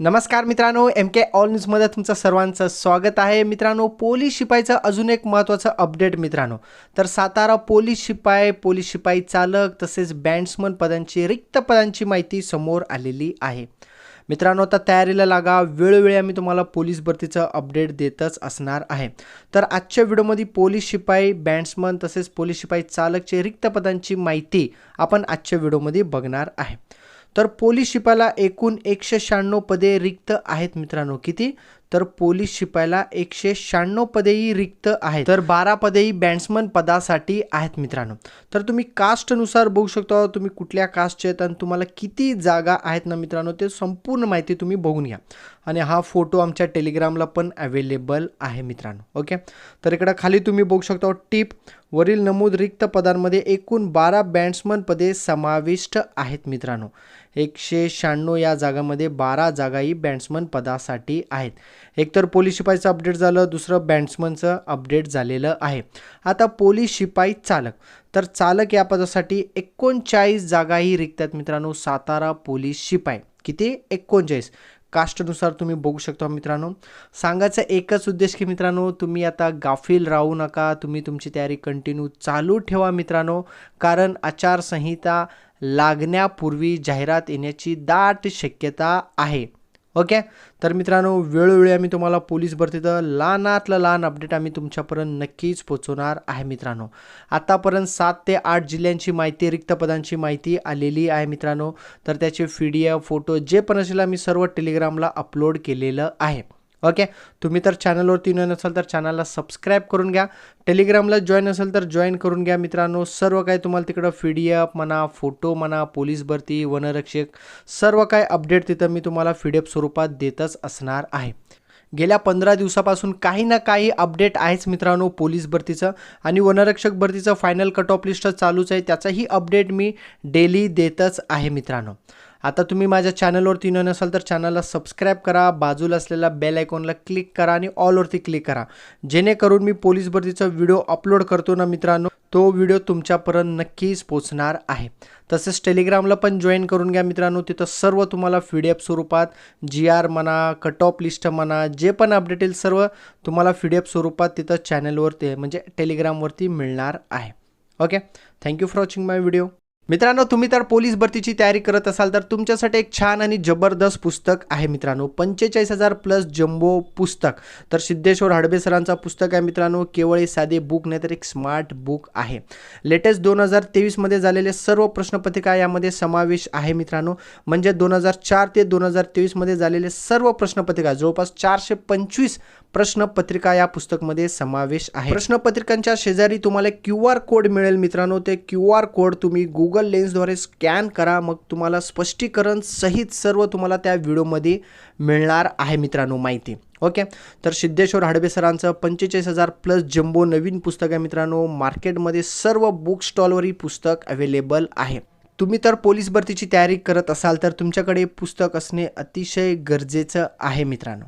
नमस्कार मित्रांनो एम के ऑल न्यूजमध्ये तुमचं सर्वांचं स्वागत आहे. मित्रांनो पोलीस शिपाईचं अजून एक महत्त्वाचं अपडेट मित्रांनो. तर सातारा पोलीस शिपाई पोलीस शिपाई चालक तसेच बँड्समन पदांची रिक्त पदांची माहिती समोर आलेली आहे. मित्रांनो आता तयारीला लागा. वेळोवेळी आम्ही तुम्हाला पोलीस भरतीचं अपडेट देतच असणार आहे. तर आजच्या व्हिडिओमध्ये पोलीस शिपाई बँड्समन तसेच पोलीस शिपाई चालकचे रिक्त पदांची माहिती आपण आजच्या व्हिडिओमध्ये बघणार आहे. तर पोलीस शिपायाला एकूण एकशे शहाण्णव पदे रिक्त आहेत मित्रांनो. किती? तर पोलीस शिपायाला एकशे शहाण्णव पदेही रिक्त आहेत. तर बारा पदेही बॅट्समन पदासाठी आहेत मित्रांनो. तर तुम्ही कास्टनुसार बघू शकता. तुम्ही कुठल्या कास्टचे आहेत आणि तुम्हाला किती जागा आहेत ना मित्रांनो ते संपूर्ण माहिती तुम्ही बघून घ्या. आणि हा फोटो आमच्या टेलिग्रामला पण अवेलेबल आहे मित्रांनो. ओके? तर इकडं खाली तुम्ही बघू शकता टीप. वरील नमूद रिक्त पदांमध्ये एकूण बारा बँड्समन पदे समाविष्ट आहेत मित्रांनो. एकशे शहाण्णव या जागामध्ये बारा जागाही बॅट्समन पदासाठी आहेत. एकतर पोलीस शिपाईचं अपडेट झालं दुसरं बॅट्समनचं अपडेट झालेलं आहे. आता पोलीस शिपाई चालक. तर चालक या पदासाठी एकोणचाळीस जागाही रिक्त आहेत मित्रांनो सातारा पोलीस शिपाई. किती? एकोणचाळीस. कास्टनुसार तुम्ही बघू शकता मित्रांनो. सांगायचा एकच उद्देश की मित्रांनो तुम्ही आता गाफील राहू नका तुम्ही तुमची तयारी कंटिन्यू चालू ठेवा मित्रांनो. कारण आचारसंहिता लागण्यापूर्वी जाहिरात येण्याची दाट शक्यता आहे. ओके? तर मित्रांनो वेळोवेळी आम्ही तुम्हाला पोलीस भरतीचं लहानातलं लहान अपडेट आम्ही तुमच्यापर्यंत नक्कीच पोचवणार आहे मित्रांनो. आतापर्यंत सात ते आठ जिल्ह्यांची माहिती रिक्त पदांची माहिती आलेली आहे मित्रांनो. तर त्याचे पी डी एफ फोटो जे पण असेल आम्ही सर्व टेलिग्रामला अपलोड केलेलं आहे. ओके? तुम्ही तर चॅनलवरती न नसाल तर चॅनलला सबस्क्राईब करून घ्या. टेलिग्रामला जॉईन असेल तर जॉईन करून घ्या मित्रांनो. सर्व काही तुम्हाला तिकडं फीडीएफ म्हणा फोटो म्हणा पोलीस भरती वनरक्षक सर्व काही अपडेट तिथं मी तुम्हाला फीडीएफ स्वरूपात देतच असणार आहे. गेल्या पंधरा दिवसापासून काही ना काही अपडेट आहेच मित्रांनो पोलीस भरतीचं. आणि वनरक्षक भरतीचं फायनल कट ऑफ लिस्ट चालूच आहे. त्याचाही अपडेट मी डेली देतच आहे मित्रांनो. आता तुम्ही माझ्या चॅनलवरती न नसाल तर चॅनलला सबस्क्राईब करा बाजूला असलेल्या बेल आयकॉनला क्लिक करा आणि ऑलवरती क्लिक करा. जेणेकरून मी पोलीस भरतीचा व्हिडिओ अपलोड करतो ना मित्रांनो तो व्हिडिओ तुमच्यापर्यंत नक्कीच पोचणार आहे. तसेच टेलिग्रामला पण जॉईन करून घ्या मित्रांनो तिथं सर्व तुम्हाला पी डी एफ स्वरूपात जी आर म्हणा कट ऑफ लिस्ट म्हणा जे पण अपडेट येईल सर्व तुम्हाला पी डी एफ स्वरूपात तिथं चॅनलवरती म्हणजे टेलिग्रामवरती मिळणार आहे. Okay thank you for watching my video मित्रांनो तुम्ही तर पोलीस भरतीची तयारी करत असाल तर तुमच्यासाठी एक छान आणि जबरदस्त पुस्तक आहे मित्रांनो पंचेचाळीस हजार प्लस जम्बो पुस्तक. तर सिद्धेश्वर हडबे सरांचा पुस्तक आहे मित्रांनो केवळ हे साधे बुक नाही तर एक स्मार्ट बुक आहे. लेटेस्ट दोन हजार तेवीसमध्ये झालेले सर्व प्रश्नपत्रिका यामध्ये समावेश आहे मित्रांनो. म्हणजे दोन हजार चार ते दोन हजार तेवीसमध्ये झालेले सर्व प्रश्नपत्रिका जवळपास चारशे पंचवीस प्रश्नपत्रिका या पुस्तकमध्ये समावेश आहे. प्रश्नपत्रिकांच्या शेजारी तुम्हाला क्यू आर कोड मिळेल मित्रांनो. ते क्यू आर कोड तुम्ही गुगल लेन्सद्वारे स्कॅन करा. मग तुम्हाला स्पष्टीकरण सहित सर्व तुम्हाला त्या व्हिडिओमध्ये मिळणार आहे मित्रांनो माहिती. ओके? तर सिद्धेश्वर हडबे सरांचं पंचेचाळीस हजार प्लस जम्बो नवीन पुस्तक आहे मित्रांनो. मार्केटमध्ये सर्व बुक स्टॉलवर ही पुस्तक अवेलेबल आहे. तुम्ही तर पोलीस भरतीची तयारी करत असाल तर तुमच्याकडे पुस्तक असणे अतिशय गरजेचं आहे मित्रांनो.